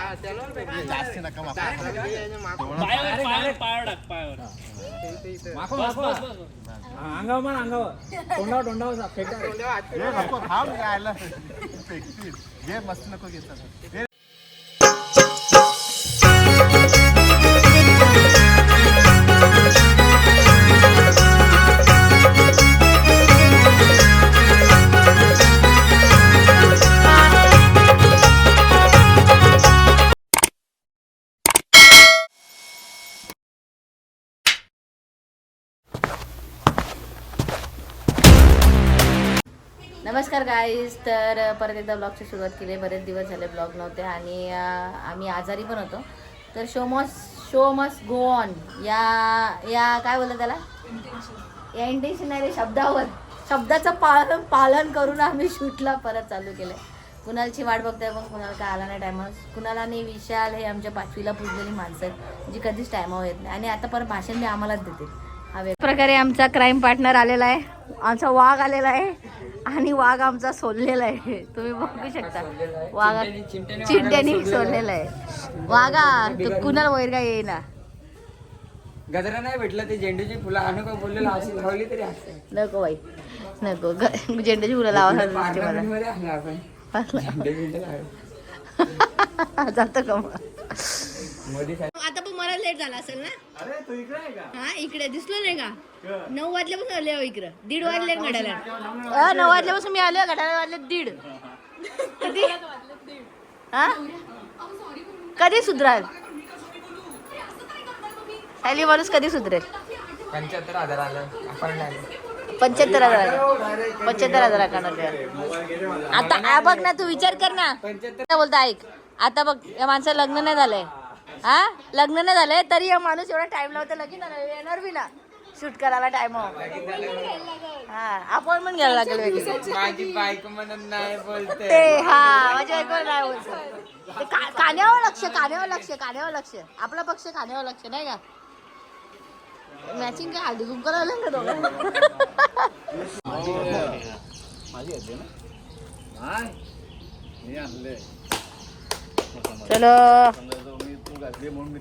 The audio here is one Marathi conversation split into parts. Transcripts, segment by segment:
जास्त नका वापरू. पायावर पायावर पायावर टाक पायावर अंगावर पण अंगावर तोंडावर तोंडावर हे हा राहिला घे मस्त नको घेतात नमस्कार गाईज तर परत एकदा ब्लॉगची सुरुवात केली. बरेच दिवस झाले ब्लॉग नव्हते आणि आम्ही आजारी पण होतो. तर शो मस शो मस गो ऑन या या काय बोलतात त्याला? या इंटेन्शनरी रे शब्दावर. शब्दाचं पालन पालन करून आम्ही शूटला परत चालू केलं कुणालची वाट बघताय पण कुणाल काय आला नाही टायमावर कुणाला आणि विशाल हे आमच्या पाचवीला पुजलेली माणसं आहेत जी कधीच टायमावर येत नाही. आणि आता परत भाषण मी आम्हालाच देते हा प्रकारे आमचा क्राईम पार्टनर आलेला आहे. आमचा वाघ आलेला आहे आणि वाघ आमचा सोललेला आहे. तुम्ही बघू शकता. वाघा चिंट्याने सोललेला आहे. वाघा तू कुणाल वैर काय येईना. गजरा नाही भेटलं ते झेंडूची फुलं. आणू का बोललेलं अशी लावली तरी असते. नको बाई नको. ग- झेंड्याची फुलं लावा मला. पार्लमेंटमध्ये आणलं आपण. झेंडे बिंडे लावले. जातो का मग? आता पण मला लेट झाला असेल ना? अरे तू इकडे आहे का? हा इकडे. दिसलो नाही का? नऊ वाजल्यापासून आले हो इकडं. दीड वाजले घड्याला. अ, नऊ वाजल्यापासून मी आले घड्याला वाजले दीड. कधी? हा? कधी सुधराल? सायली माणूस कधी सुधरेल? पंच्याहत्तर हजार आलं. आपण नाही पंच्याहत्तर हजार पंच्याहत्तर हजार आता आ बघ ना तू विचार कर ना. काय बोलता ऐक. आता बघ या माणसाचं लग्न नाही झालंय. हा? लग्न नाही झालंय तरी हा माणूस एवढा टाइम लावतो लगीन नाही, येणार बी ना. शूट करायला टाइम हा. अपॉइंटमेंट घ्यायला लागेल वेगळी माझी बायको म्हणून नाही बोलते. ते हा माझ्या ऐकून नाही बोलतो. ते का- कान्यावर लक्ष कान्यावर लक्ष कान्यावर लक्ष. आपला पक्ष कान्यावर लक्ष नाही का? मॅचिंग काय? हळदी कुंकू लावलं ना दोघं? चलो. घातली म्हणून मी.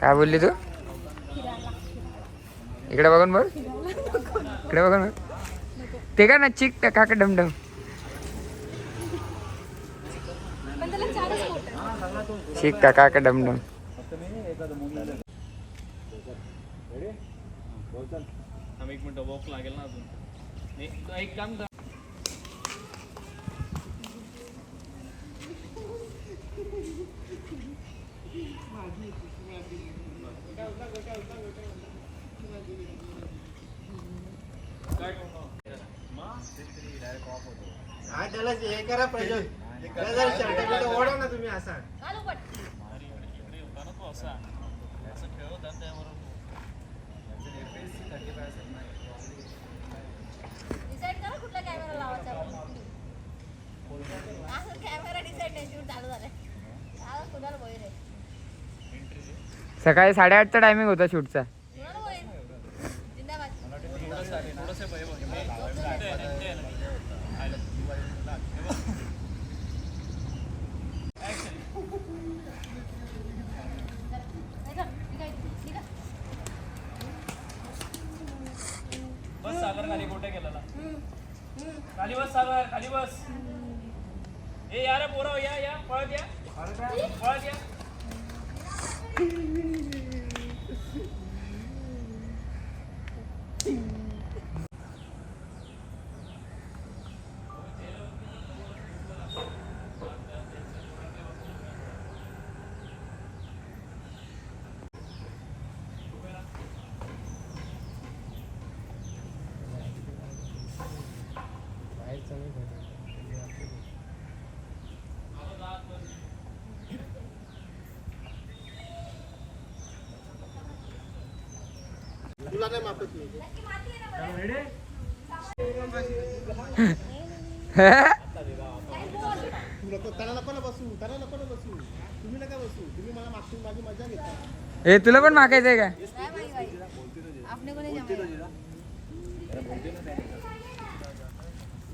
काय बोलली तू? इकडे बघून बोल. इकडे बघून बोल. ते का ना चिक का का डमडम? चिक का का डमडम? एक मिनिट वॉक लागेल ना अजून. एक काम कर हा, त्याला हे करा पाहिजे. त्याला जरा शर्ट बिर्ट ओढा ना तुम्ही असा. डिसाईड करा कुठला कॅमेरा लावायचा. असं कॅमेरा डिसाईड नाही शूट चालू झालंय. आता कुणाला बोल रे? सकाळी साडेआठचा टायमिंग होता शूटचा कुणाला बोल जिंदाबाद खाली मोठ्या केलेला. खाली बस सागर खाली बस. ए या रे पोरं या या. पळत या. पळत या तुला काय मापत नाही नको त्याला नको ना बसू त्याला नको ना बसू तुम्ही नका बसू तुम्ही मला मागची माझी मजा घेता ए तुला पण मागायचंय का आपने को नहीं जमाएगा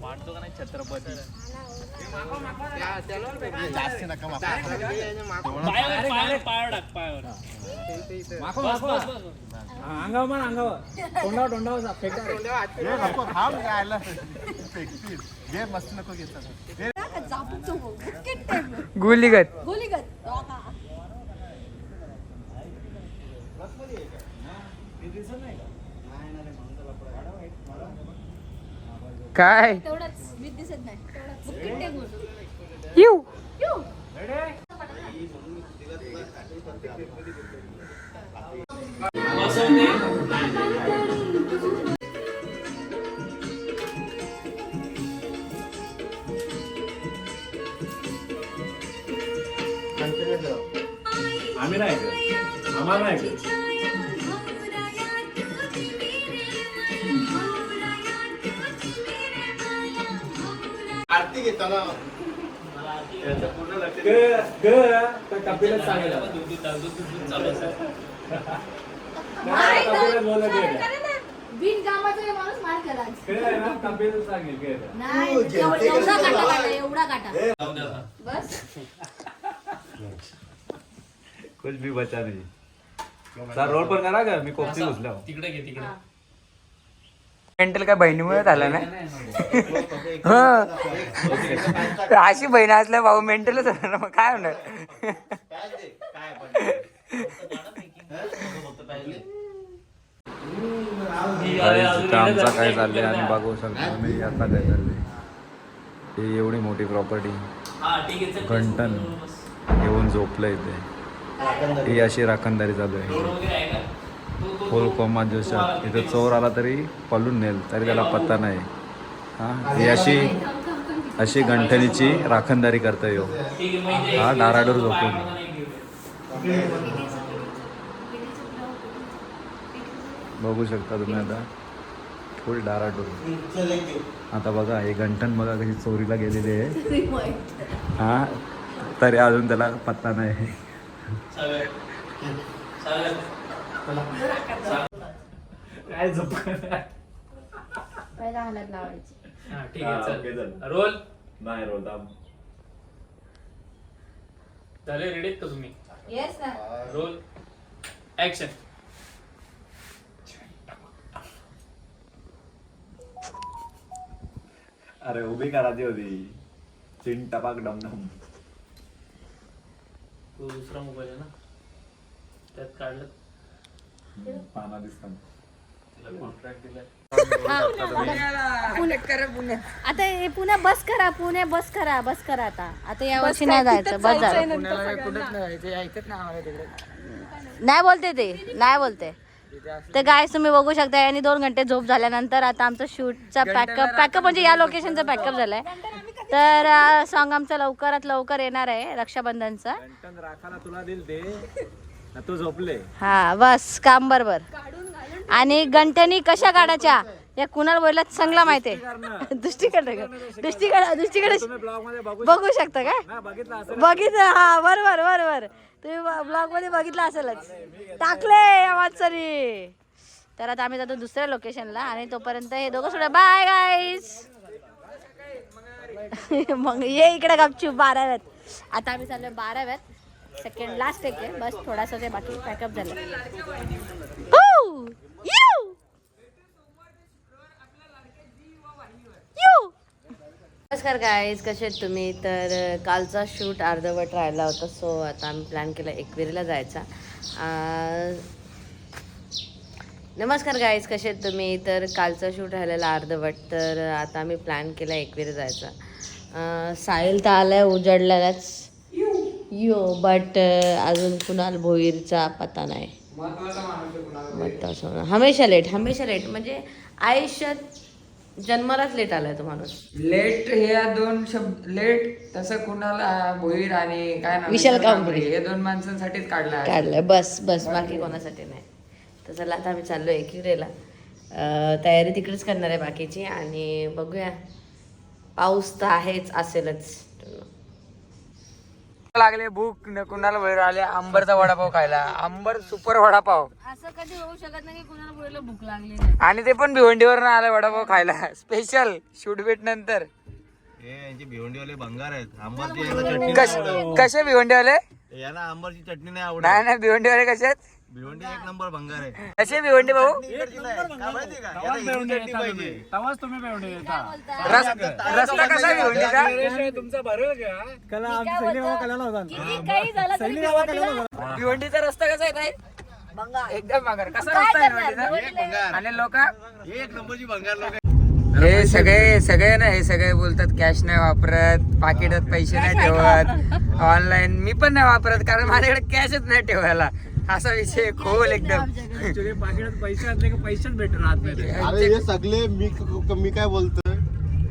मांडतो का नाही छत्रपती. जास्त नका माका. पायावर पायावर पायावर टाक पायावर. माखो बस माखो बस बस बस. हा, अंगावर मान अंगावर. तोंडावर तोंडावर जा, फेकटा रे. ए, नको थांब यायला फेकतील. घे मस्त नको घेतात. ए, गुलीगत. काय? तेवढंच. मी दिसत नाही. तेवढंच. बुक्कीट टेकून. येऊ. बसवते आम्ही नाही. आम्हाला नाही आरती घेताना ग ग तर कपिलच सांगेल आता. माणूस मार आहे ना, कपिलच सांगेल. नाही तू जेवते एवढा काटा एवढा काटा. बस. कुछ भी बचा नहीं. सर रोल पण करा का मी कोपची घुसल्या तिकडे घे तिकडे. मेंटल काय बहिणीमुळे झालं ना? हं. अशी बहीण असल्या भाऊ मेंटलच होणार ना मग काय होणार? आमचा काय चाललंय आणि बघू शकतो तुम्ही आता काय चाललंय. ही एवढी मोठी प्रॉपर्टी हा ठीक आहे चल. घंटन येऊन झोपलं इथे. ही अशी राखणदारी चालू आहे. तो- तो- फुल कोमा जोशात. इथं चोर आला तरी पळून नेल तरी त्याला पत्ता नाही. हां? ही अशी अशी गंठणीची राखणदारी करता येऊ हा, डाराडोर झोपून. बघू शकता तुम्ही आता. फुल डाराडोर आता बघा हे गंठण बघा कशी चोरीला गेलेली आहे. हां? तरी अजून त्याला पत्ता नाही. काय झोप पहिला हालत लावायची. हा, ठीक आहे चल. रोल. नाही रोल थांब. झाले रेडी आहेत का तुम्ही? येस ना रोल. ऍक्शन अरे उभी करायची होती. चिन टपाक डमडम तो दुसरा मोबाईल आहे ना? त्यात काढलं. पाना आता हे पुणे बस करा पुणे बस करा बस करा आता. आता या वर्षी नाही जायचं बस झालं. नाही बोलते ते नाही बोलते. तर गाय तुम्ही बघू शकता यांनी दोन घंटे झोप झाल्यानंतर आता आमचं शूटचा पॅकअप पॅकअप म्हणजे या लोकेशनचा पॅकअप झालाय. तर सॉन्ग आमचं लवकरात लवकर येणार आहे रक्षाबंधनचा. ते झोपले. हा बस काम बरोबर. आणि गंटणी कशा काढायच्या? या कुणाल बोलला चांगला माहितीये दृष्टीकडे दृष्टीकडे. दृष्टीकडे बघू शकता. काय ना बघितलं हा बरोबर बरोबर. तुम्ही ब्लॉगमध्ये बघितलं असेलच. टाकले माणसाने तर आता आम्ही जातो दुसऱ्या लोकेशनला आणि तोपर्यंत हे दोघं सोडा बाय गाईज मग ये इकडे गपचूप बाराव्यात. आता आम्ही चाललोय बाराव्यात. सेकंड लास्ट एक आहे. बस थोडासा ते बाकी पॅकअप झालं! नमस्कार गाईज कसे आहेत तुम्ही? तर कालचा शूट अर्धवट राहिला होता सो आता आम्ही प्लॅन केला एकविरीला जायचा. नमस्कार गाईज कसे आहेत तुम्ही? तर कालचा शूट राहिलेला अर्धवट तर आता आम्ही प्लॅन केला एकविरी जायचा. साहिल तर आलाय उजडलेलाच. यो बट अजून कुणाल भोईरचा पत्ता नाही. हमेशा लेट हमेशा लेट म्हणजे आयुष्यात जन्मालाच लेट आलाय तो माणूस. लेट हे दोन शब्द लेट तसं कुणाला भोईर आणि काय नाव विशाल कांबळे. हे दोन माणसांसाठीच काढला आहे. काढलंय. बस बस. बाकी कोणासाठी नाही. तर चला आता आम्ही चाललो एकिरेला तयारी तिकडेच करणार आहे बाकीची. आणि बघूया. पाऊस तर आहेच असेलच. लागले भूक न कुणाला वेळ आले आंबरचा वडापाव खायला. आंबर सुपर वडापाव. असं कधी होऊ शकत नाही की कुणाला बोलायला भूक लागली नाही. आणि ते पण भिवंडीवर आला वडापाव खायला. स्पेशल शूटबीट नंतर. हे यांचे भिवंडीवाले भंगार आहेत. आंबरची यांना चटणी कश कसे भिवंडीवाले? यांना आंबरची चटणी नाही आवडत. नाही नाही भिवंडीवाले कसे आहेत? भिवंडी एक नंबर भंगार आहे. कसे भिवंडी भाऊ? तेव्हाच तुम्ही. रस रस्ता कसा आहे भिवंडीचा तुमचा कला बाबा होता. भिवंडीला भिवंडीचा रस्ता कसा आहे? एकदम भागर. कसा रस्ता आहे भिवंडीचा? आणि लोक? एक नंबरची भंगार लोक हे सगळे सगळे ना हे सगळे बोलतात कॅश नाही वापरत पाकिटात पैसे नाही ठेवत. ऑनलाईन मी पण नाही वापरत कारण माझ्याकडे कॅशच नाही ठेवायला. असा विषय खोल एकदम. पाकिटात पैसे असले की पैसेच भेट राहत नाही ते. अरे हे सगळे मी मी काय बोलतोय?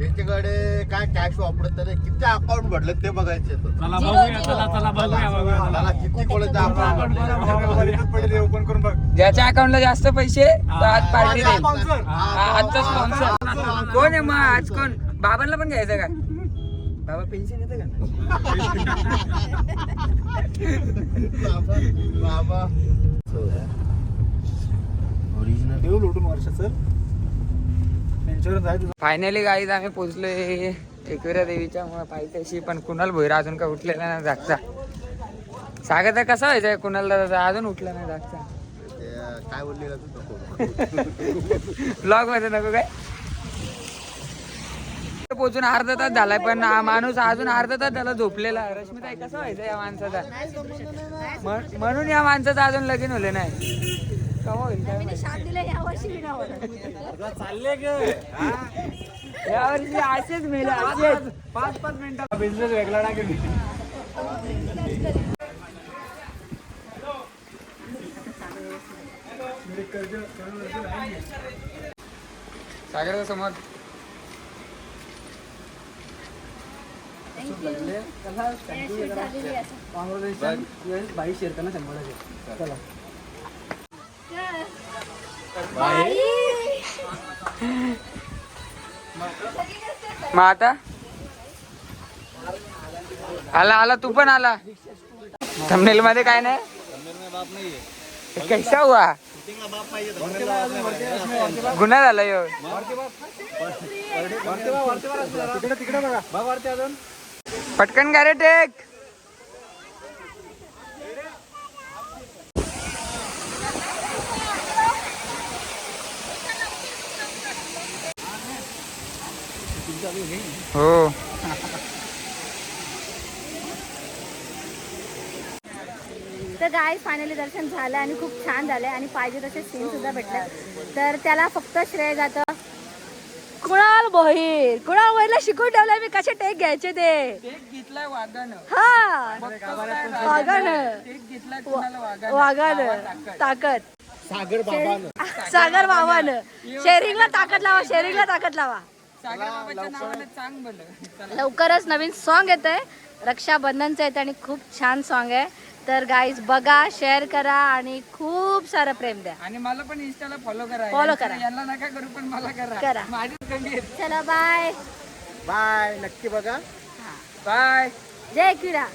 याच्याकडे काय कॅश वापरत नाही. किती अकाउंट भरले ते बघायचे चला बघूया चला चला बघूया बघूया. मला किती कोणाचे अकाउंट ओपन करून बघ. ज्याच्या अकाउंटला जास्त पैसे आज पार्टी देईल. हा, आजचा स्पॉन्सर कोण आहे मग आज? कोण? बाबांना पण घ्यायचं का? बाबा पेन्शन येतं का? बाबा. ओरिजिनल देऊ लुटून वर्ष सर इन्शुरन्स आहे तुझा. फायनली गाईज आम्ही पोहोचलोय एकविरा देवीच्या मुळे पाहिजे पण कुणाल भोईरा अजून काय उठलेला नाही जागचा. सागर तर कसा व्हायचा कुणाल दादा? अजून उठला नाही जागचा. काय बोललेला ब्लॉग मध्ये नको काय? पोचून अर्धा तास झालाय पण माणूस अजून अर्धा तास झाला झोपलेला. रश्मिताई कसं व्हायचं या माणसाचा? म्हण- म्हणून या माणसाचं अजून लगीन होले नाही. यावर्षी असेच मेले असेच. पाच पाच मिनिटं. बिझनेस वेगळा नाही केली सागरचा समोर बाई शंभर चला मग आता आला आला तू पण आला थंबनेल मध्ये काय नाही कैसा हुआ गुन्हा झाला यो तिकडे तिकडे बघा बघ वरती अजून पटकन गारे टेक. हो. तर गाय फायनली दर्शन झालं आणि खूप छान झालं आणि पाहिजे तसे सीन सुद्धा भेटले तर त्याला फक्त श्रेय जातं. कुणाल भोईर कुणाल भोईरला शिकून ठेवलं मी कसे टेक घ्यायचे ते? घेतलाय वाघानं. हा. वाघान घेतलाय कुणाला वाघानं? वाघान. ताकद. सागर सागर बाबानं. शेअरिंगला ताकद लावा शेअरिंगला ताकद लावा. सागर बाबाच्या नावानं चांग बोल लवकरच नवीन सॉन्ग येत आहे रक्षाबंधनचं येतं आणि खूप छान सॉन्ग आहे. तर गाईज बघा शेअर करा आणि खूप सारं प्रेम द्या. आणि मला पण इंस्टाला फॉलो करा. Follow करा. यांना नका करू पण मला करा. करा. माझी कंडी चला बाय बाय नक्की बघा. बाय जय किरा.